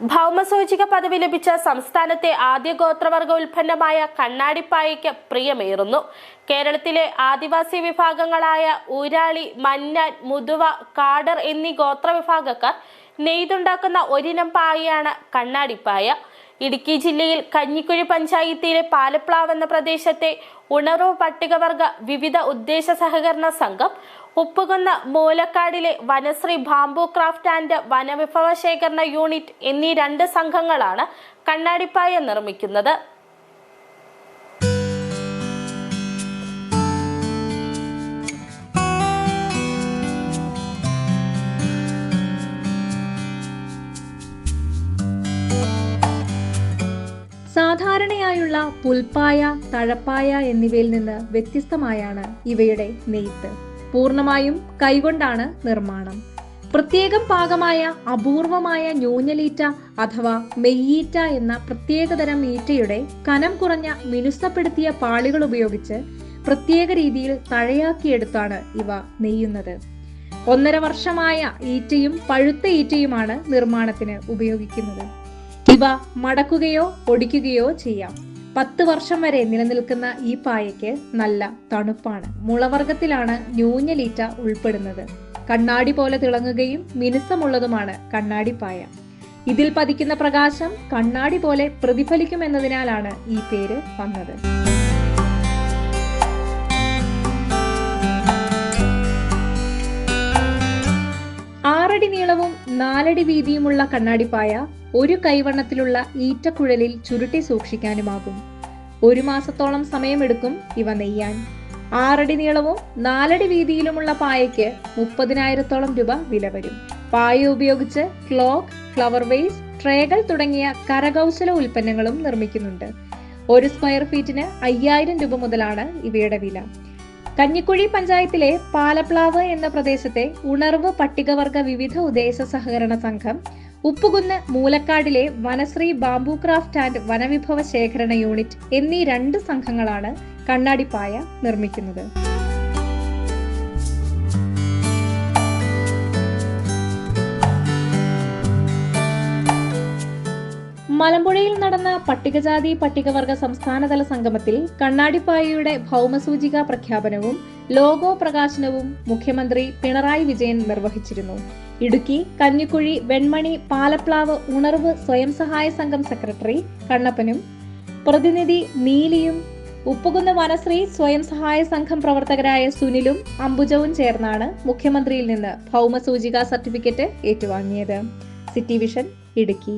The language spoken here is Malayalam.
ഭൗമസൂചിക പദവി ലഭിച്ച സംസ്ഥാനത്തെ ആദ്യ ഗോത്രവർഗ ഉൽപ്പന്നമായ കണ്ണാടിപ്പായയ്ക്ക് പ്രിയമേറുന്നു. കേരളത്തിലെ ആദിവാസി വിഭാഗങ്ങളായ ഊരാളി മന്നാൻ മുതുവ കാടർ എന്നീ ഗോത്രവിഭാഗക്കാർ നെയ്തുണ്ടാക്കുന്ന ഒരിനം പായയാണ് കണ്ണാടിപ്പായ. ഇടുക്കി ജില്ലയിൽ കഞ്ഞിക്കുഴി പഞ്ചായത്തിലെ പാലപ്ലാവ് എന്ന പ്രദേശത്തെ ഉണർവ് പട്ടികവർഗ വിവിധ ഉദ്ദേശ സഹകരണ സംഘം ഉപ്പുകുന്ന മൂലക്കാടിലെ വനശ്രീ ബാംബു ക്രാഫ്റ്റ് ആൻഡ് വനവിഭവ ശേഖരണ യൂണിറ്റ് എന്നീ രണ്ട് സംഘങ്ങളാണ് കണ്ണാടിപ്പായ നിർമ്മിക്കുന്നത്. സാധാരണയായുള്ള പുൽപ്പായ തഴപ്പായ എന്നിവയിൽ നിന്ന് വ്യത്യസ്തമായാണ് ഇവയുടെ നെയ്ത്ത്. പൂർണമായും കൈകൊണ്ടാണ് നിർമ്മാണം. പ്രത്യേകം പാകമായ അപൂർവമായ ന്യൂനലീറ്റ അഥവാ മെയ്യീറ്റ എന്ന പ്രത്യേകതരം ഈറ്റയുടെ കനം കുറഞ്ഞ മിനുസപ്പെടുത്തിയ പാളികൾ ഉപയോഗിച്ച് പ്രത്യേക രീതിയിൽ തഴയാക്കിയെടുത്താണ് ഇവ നെയ്യുന്നത്. ഒന്നര വർഷമായ ഈറ്റയും പഴുത്ത ഈറ്റയുമാണ് നിർമ്മാണത്തിന് ഉപയോഗിക്കുന്നത്. ഇവ മടക്കുകയോ ഒടിക്കുകയോ ചെയ്യാം. പത്ത് വർഷം വരെ നിലനിൽക്കുന്ന ഈ പായയ്ക്ക് നല്ല തണുപ്പാണ്. മുളവർഗത്തിലാണ് ന്യൂഞ്ഞലീറ്റ ഉൾപ്പെടുന്നത്. കണ്ണാടി പോലെ തിളങ്ങുകയും മിനുസമുള്ളതുമാണ് കണ്ണാടി പായ. ഇതിൽ പതിക്കുന്ന പ്രകാശം കണ്ണാടി പോലെ പ്രതിഫലിക്കുമെന്നതിനാലാണ് ഈ പേര് വന്നത്. ആറടി നീളവും നാലടി വീതിയുമുള്ള കണ്ണാടിപ്പായ ഒരു കൈവണ്ണത്തിലുള്ള ഈറ്റക്കുഴലിൽ ചുരുട്ടി സൂക്ഷിക്കാനുമാകും. ഒരു മാസത്തോളം സമയമെടുക്കും ഇവ നെയ്യാൻ. ആറടി നീളവും നാലടി വീതിയിലുമുള്ള പായയ്ക്ക് മുപ്പതിനായിരത്തോളം രൂപ വില വരും. പായ ഉപയോഗിച്ച് ക്ലോക്ക് ഫ്ലവർ വേസ് ട്രേകൾ തുടങ്ങിയ കരകൗശല ഉൽപ്പന്നങ്ങളും നിർമ്മിക്കുന്നുണ്ട്. ഒരു സ്ക്വയർ ഫീറ്റിന് അയ്യായിരം രൂപ മുതലാണ് ഇവയുടെ വില. കഞ്ഞിക്കുഴി പഞ്ചായത്തിലെ പാലപ്ലാവ് എന്ന പ്രദേശത്തെ ഉണർവ് പട്ടികവർഗ വിവിധ ഉദ്ദേശ സഹകരണ സംഘം ഉപ്പുകുന്ന് മൂലക്കാടിലെ വനശ്രീ ബാംബു ക്രാഫ്റ്റ് ആൻഡ് വനവിഭവ ശേഖരണ യൂണിറ്റ് എന്നീ രണ്ട് സംഘങ്ങളാണ് കണ്ണാടിപ്പായ നിർമ്മിക്കുന്നത്. മലമ്പുഴയിൽ നടന്ന പട്ടികജാതി പട്ടികവർഗ സംസ്ഥാനതല സംഗമത്തിൽ കണ്ണാടിപ്പായയുടെ ഭൗമസൂചിക പ്രഖ്യാപനവും ലോഗോ പ്രകാശനവും മുഖ്യമന്ത്രി പിണറായി വിജയൻ നിർവഹിച്ചിരുന്നു. ഇടുക്കി കഞ്ഞിക്കുഴി വെൺമണി പാലപ്ലാവ് ഉണർവ് സ്വയം സഹായ സംഘം സെക്രട്ടറി കണ്ണപ്പനും പ്രതിനിധി നീലിയും ഉപ്പുകുന്ന വനശ്രീ സ്വയം സഹായ സംഘം പ്രവർത്തകരായ സുനിലും അംബുജവും ചേർന്നാണ് മുഖ്യമന്ത്രിയിൽ നിന്ന് ഭൗമസൂചിക സർട്ടിഫിക്കറ്റ് ഏറ്റുവാങ്ങിയത്. City vision Idukki.